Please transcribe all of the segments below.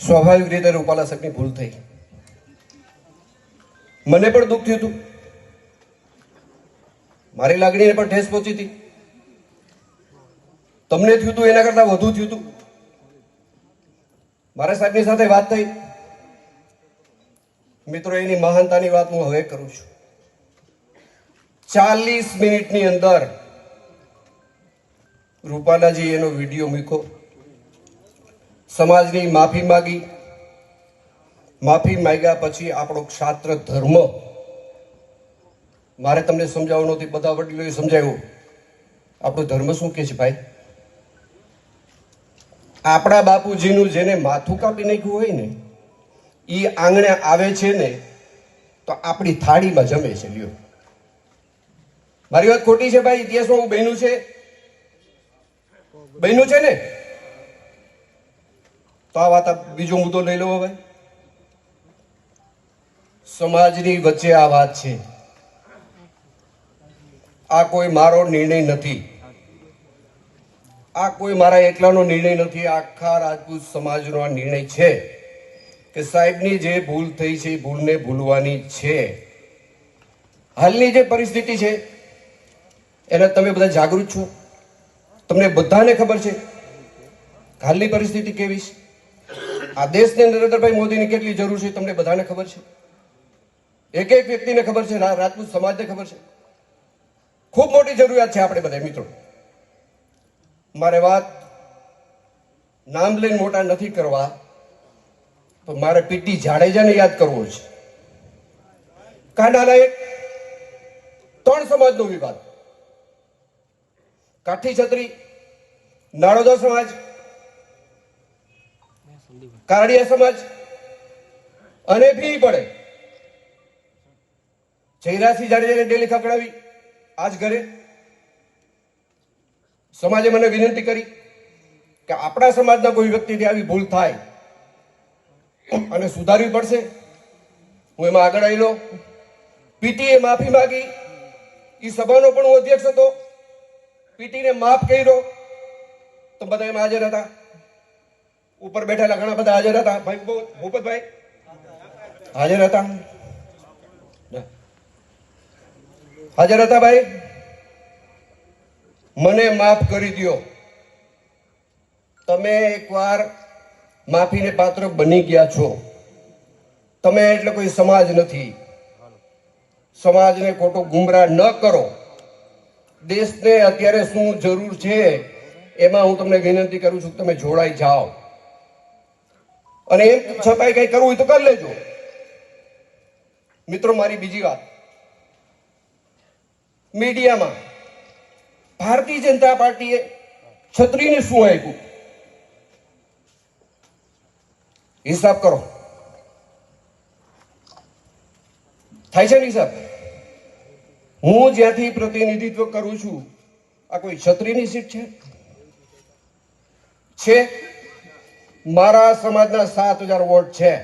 સ્વાભાવિક રીતે રૂપાલા સાહેબની ભૂલ થઈ. મને પણ દુઃખ થયું હતું. મારી લાગણીને પણ ઠેસ પહોંચી હતી. તમને થયું હતું, એના કરતાં વધુ થયું હતું. મારા સાહેબની સાથે વાત થઈ. મિત્રો, એની મહાનતાની વાત હું હવે કરું છું. ચાલીસ મિનિટની અંદર રૂપાલાજી એનો વીડિયો મૂક્યો. સમાજની માફી માગી. માફી માગ્યા પછી આપણો ક્ષાત્ર ધર્મ. મારે તમને સમજાવવું નહોતી, બધા વડીલોએ સમજાવ્યું. આપણો ધર્મ શું કે છે ભાઈ? આપણા બાપુજીનું જેને માથું કાપી નાખ્યું હોય ને એ આંગણે આવે છે ને, તો આપણી થાળીમાં જમે છે, લ્યો. મારી વાત ખોટી છે ભાઈ? ઇતિહાસમાં હું બહેનું છે? બહેનું છે ને? તો આ વાત બીજો મુદ્દો લઈ લો હવે સમાજની વચ્ચે આ વાત છે. આ કોઈ મારો નિર્ણય નથી. આ કોઈ મારા એકલાનો નિર્ણય નથી. આખા રાજપૂત સમાજનો આ નિર્ણય છે કે સાહેબની જે ભૂલ થઈ છે ભૂલને ભૂલવાની છે. હાલની જે પરિસ્થિતિ છે, એના તમે બધા જાગૃત છો? તમને બધાને ખબર છે હાલની પરિસ્થિતિ કેવી છે? આ દેશને નરેન્દ્રભાઈ મોદીની કેટલી જરૂર છે તમને બધાને ખબર છે? એક એક વ્યક્તિને ખબર છે રાજપૂત સમાજને ખબર છે? ખૂબ મોટી જરૂરિયાત છે આપણે બધા મિત્રો. મારે વાત નામ લઈને મોટા નથી કરવા તો મારે પીટી જાડેજાને યાદ કરવો છે. કાનાના એક ત્રણ સમાજનો વિવાદ. કાઠી છત્રી, નાળોદા સમાજ કારડિયા સમાજ અને ભી પડે. જયરાસિંહ જાડેજાને ડેલી ખકડાવી આજ ઘરે સમાજે મને વિનંતી કરી કે આપણા સમાજના કોઈ વ્યક્તિથી આવી ભૂલ થાય અને સુધારવી પડશે. હું એમાં આગળ આવેલો પીટીએ માફી માંગી. એ સભાનો પણ હું અધ્યક્ષ હતો. પીટીને માફ કર્યો. તો બધા એમાં હાજર હતા. ઉપર બેઠેલા ઘણા બધા હાજર હતા. ભાઈ ભૂપતભાઈ? હાજર હતા. હાજર હતા, ભાઈ? મને માફ કરી દ્યો. તમે એકવાર માફીને પાત્ર બની ગયા છો. તમે એટલે કોઈ સમાજ નથી. સમાજને ખોટો ગુમરાહ ન કરો. દેશને અત્યારે શું જરૂર છે, એમાં હું તમને વિનંતી કરું છું તમે જોડાઈ જાઓ. અને એમ છતાંય કઈ કરવું હોય તો કરી લેજો. મિત્રો, મારી બીજી વાત. મીડિયામાં ભારતીય જનતા પાર્ટીએ છત્રીને શું આપ્યું? હિસાબ કરો. થાય છે ને હિસાબ? હું જ્યાંથી પ્રતિનિધિત્વ કરું છું, આ કોઈ છત્રીની સીટ છે? છે. મારા સમાજના સાત હજાર વોટ છે.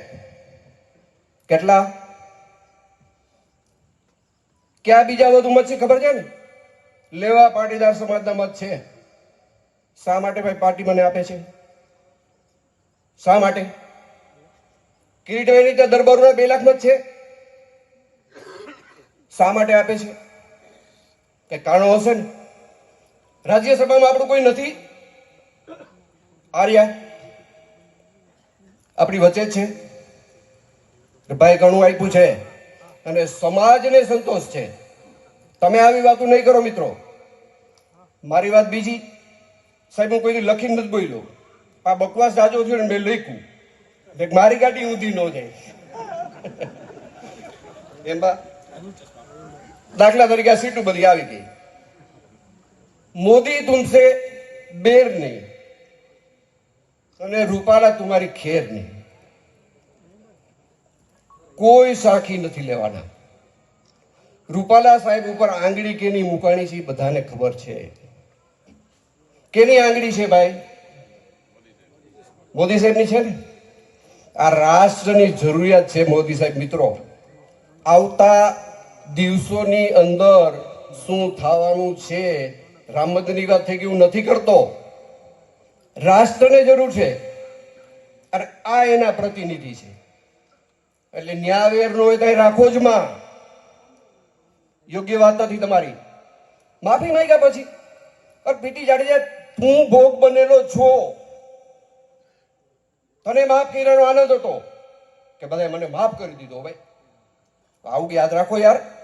કેટલા? ક્યાં બીજા વધુ મત છે ખબર છે ને? લેવા પાટીદાર સમાજના મત છે. શા માટે ભાઈ પાર્ટી મને આપે છે? શા માટે? કિરીટભાઈની ત્યાં દરબારોના બે લાખ મત છે. શા માટે આપે છે? કે કારણો હશે ને? રાજ્યસભામાં આપણું કોઈ નથી? આર્યા? આપણી વચ્ચે છે. ભાઈ ઘણું આપ્યું છે અને સમાજને સંતોષ છે. તમે આવી વાતો નહીં કરો મિત્રો. મારી વાત બીજી. સાહેબ, હું કોઈની લખીને નથી બોલ્યો. આ બકવાસ જાજો થયો ને મેં લખ્યું. મારી ગાડી ઊંધી ન જાય. એમાં દાખલા તરીકે આ સીટું બધી આવી ગઈ. મોદી તુમસે બેર નહીં. અને રૂપાલા તુમારી ખેર નહીં. કોઈ સાખી નથી લેવાના. રૂપાલા સાહેબ ઉપર આંગળી કેની મુકાણી છે બધાને ખબર છે. કેની આંગળી છે ભાઈ? મોદી સાહેબની છે ને? આ રાષ્ટ્રની જરૂરિયાત છે મોદી સાહેબ, મિત્રો. આવતા દિવસોની અંદર શું થવાનું છે? રામ મંદિરની વાત થઈ ગઈ, હું નથી કરતો. રાષ્ટ્રને જરૂર છે. અને આ એના પ્રતિનિધિ છે. એટલે ન્યાયવેરનો એ કઈ રાખો જ માં. યોગ્ય વાત નથી તમારી. માફી માંગ્યા પછી. અરે પીટી જાડેજા તું ભોગ બનેલો છો. તને માફ કર્યાનો આનંદ હતો. કે બધા મને માફ કરી દીધો ભાઈ. આવું યાદ રાખો યાર.